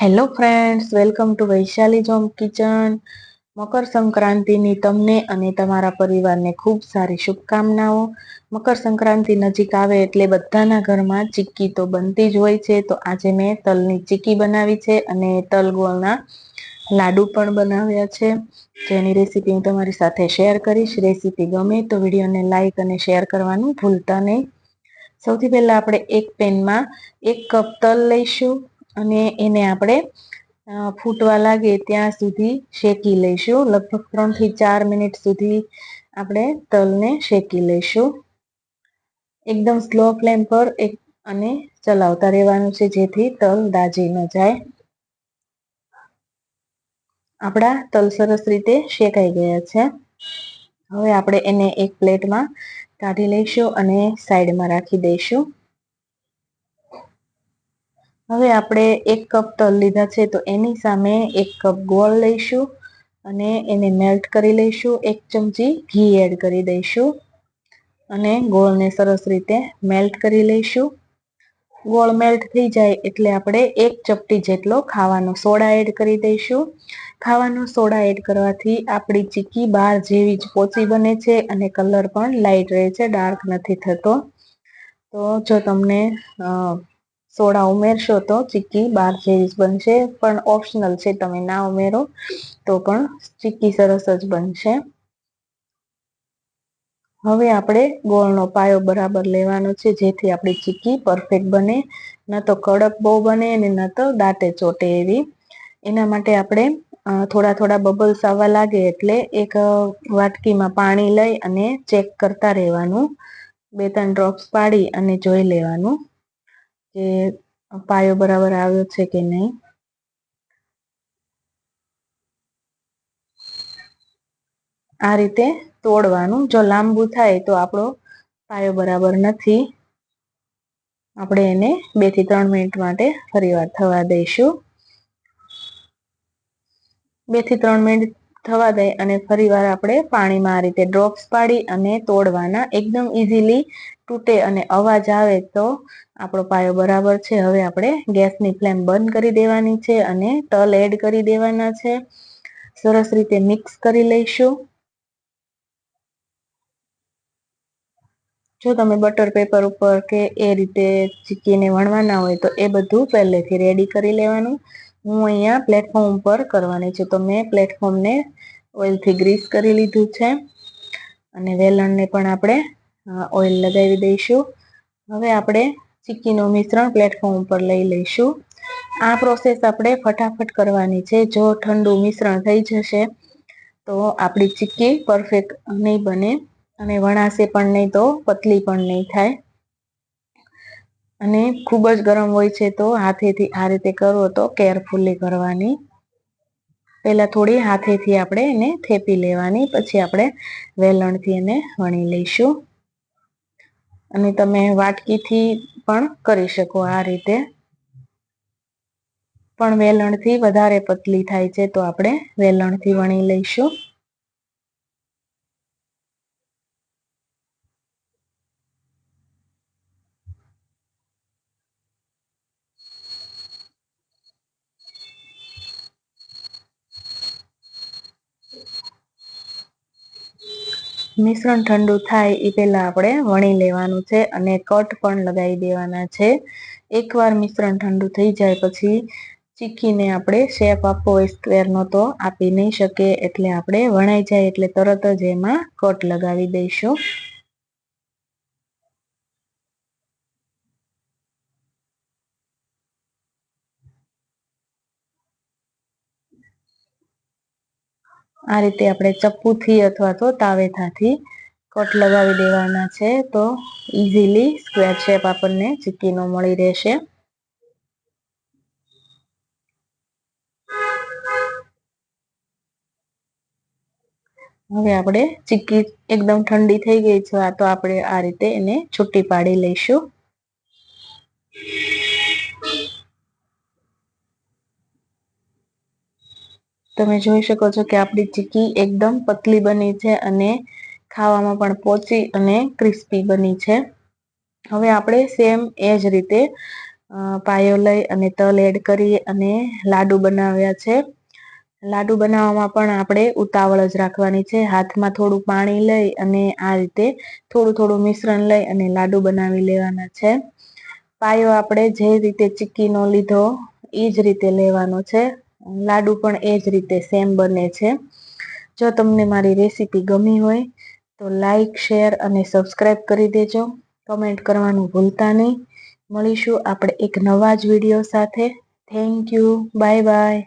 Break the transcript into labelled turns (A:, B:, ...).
A: Hello friends welcome to Vaishali જોમ kitchen Makar સંક્રાંતિની તમને અને તમારા પરિવારને ખૂબ સારી શુભકામનાઓ. મકર સંક્રાંતિ નજીક આવે એટલે બધાના ઘરમાં ચીક્કી તો બનતી જ હોય છે. તો આજે મેં તલની ચીક્કી બનાવી છે અને તલ ગોળના લાડુ પણ બનાવ્યા છે. જેની રેસીપી હું તમારી સાથે શેર કરીશ. રેસીપી ગમે તો વિડીયોને લાઈક અને શેર કરવાનું ભૂલતા નહીં. સૌથી પહેલાં આપણે એક પેનમાં એક કપ તલ લઈશું. અને એને આપણે ફૂટવા લાગે ત્યાં સુધી શેકી લઈશું. લગભગ ત્રણથી ચાર મિનિટ સુધી આપણે તલને શેકી લઈશું. એકદમ સ્લો ફ્લેમ પર એક અને ચલાવતા રહેવાનું છે જેથી તલ દાજી ન જાય. આપણા તલ સરસ રીતે શેકાઈ ગયા છે. હવે આપણે એને એક પ્લેટમાં કાઢી લઈશું અને સાઈડમાં રાખી દઈશું. હવે આપણે એક કપ તલ લીધા છે, તો એની સામે એક કપ ગોળ લઈશું અને એને મેલ્ટ કરી લઈશું. એક ચમચી ઘી એડ કરી દઈશું અને ગોળને સરસ રીતે મેલ્ટ કરી લઈશું. ગોળ મેલ્ટ થઈ જાય એટલે આપણે એક ચપટી જેટલો ખાવાનો સોડા એડ કરી દઈશું. ખાવાનો સોડા એડ કરવાથી આપણી ચીકી બહાર જેવી જ પોચી બને છે અને કલર પણ લાઇટ રહે છે ડાર્ક નથી થતો. તો જો તમને સોડા ઉમેરશો તો ચીક્કી બાર જેવી જ બનશે, પણ ઓપ્શનલ છે, તમે ના ઉમેરો તો પણ ચીક્કી સરસ જ બનશે. હવે આપણે ગોળનો પાયો બરાબર લેવાનો છે, જેથી આપણી ચીક્કી પરફેક્ટ બને. ન તો કડક બહુ બને અને ન તો દાંતે ચોટે એવી. એના માટે આપણે થોડા થોડા બબલ્સ આવવા લાગે એટલે એક વાટકીમાં પાણી લઈ અને ચેક કરતા રહેવાનું. બે ત્રણ ડ્રોપ્સ પાડી અને જોઈ લેવાનું. કે પાયો બરાબર આવ્યો છે કે નહીં? આ રીતે તોડવાનું. જો લાંબુ થાય તો આપણો પાયો બરાબર નથી. આપણે એને બેથી ત્રણ મિનિટ માટે ફરીવાર થવા દઈશું. બેથી ત્રણ મિનિટ થવા દે અને ફરીવાર આપણે પાણીમાં આ રીતે ડ્રોપ્સ પાડી અને તોડવાના એકદમ ઇઝીલી તૂટે અને અવાજ આવે તો આપણો પાયો બરાબર છે. હવે આપણે ગેસની ફ્લેમ બંધ કરી દેવાની છે અને તલ એડ કરી દેવાના છે. સરસ રીતે મિક્સ કરી લઈશું. જો તમે બટર પેપર ઉપર કે એ રીતે ચીકીને વણવાના હોય તો એ બધું પહેલેથી રેડી કરી લેવાનું. હું અહીંયા પ્લેટફોર્મ ઉપર કરવાની છું. તો મેં પ્લેટફોર્મને ઓઇલથી ગ્રીસ કરી લીધું છે. અને વેલણને પણ આપણે ઓઇલ લગાવી દઈશું. હવે આપણે ચીક્કીનું મિશ્રણ પ્લેટફોર્મ ઉપર લઈ લઈશું. આ પ્રોસેસ આપણે ફટાફટ કરવાની છે. જો ઠંડુ મિશ્રણ થઈ જશે, તો આપણી ચીક્કી પરફેક્ટ નહીં બને. અને વણાશે પણ નહીં તો પતલી પણ નહીં થાય. અને ખૂબ જ ગરમ હોય છે તો હાથેથી આ રીતે કરો તો કેરફુલી કરવાની. પહેલાં થોડી હાથેથી આપણે એને થેપી લેવાની, પછી આપણે વેલણથી એને વણી લઈશું. અને તમે વાટકીથી પણ કરી શકો આ રીતે. પણ વેલણથી વધારે પતલી થાય છે તો આપણે વેલણથી વણી લઈશું. મિશ્રણ ઠંડુ થાય એ પહેલાં આપણે વણી લેવાનું છે અને કટ પણ લગાવી દેવાના છે. એકવાર મિશ્રણ ઠંડુ થઈ જાય પછી ચીખીને આપણે શેપ આપવો હોય સ્ક્વેરનો તો આપી નહીં શકે એટલે આપણે વણાઈ જાય એટલે તરત જ એમાં કટ લગાવી દઈશું. આ રીતે આપણે ચપ્પુથી અથવા તો તાવેથાથી કટ લગાવી દેવાના છે તો ઇઝીલી સ્ક્વેર શેપ આપણને ચીક્કીનો મળી રહેશે. હવે આપણે ચીક્કી એકદમ ઠંડી થઈ ગઈ છે તો આપણે આ રીતે એને છૂટી પાડી લઈશું. તમે જોઈ શકો છો કે આપણી ચીકી એકદમ પતલી બની છે અને ખાવામાં પણ પોચી અને ક્રિસ્પી બની છે. હવે આપણે સેમ એ જ રીતે પાયો લઈ અને તલ એડ કરી અને લાડુ બનાવ્યા છે. લાડુ બનાવવામાં પણ આપણે ઉતાવળ જ રાખવાની છે. હાથમાં થોડું પાણી લઈ અને આ રીતે થોડું થોડું મિશ્રણ લઈ અને લાડુ બનાવી લેવાના છે. પાયો આપણે જે રીતે ચીક્કીનો લીધો એ જ રીતે લેવાનો છે. લાડુ પણ એ જ રીતે સેમ બને છે. જો તમને મારી રેસીપી ગમી હોય, તો લાઈક શેર અને સબસ્ક્રાઈબ કરી દેજો. કમેન્ટ કરવાનું ભૂલતા નહીં. મળીશું આપણે એક નવા જ વીડિયો સાથે. Thank you bye bye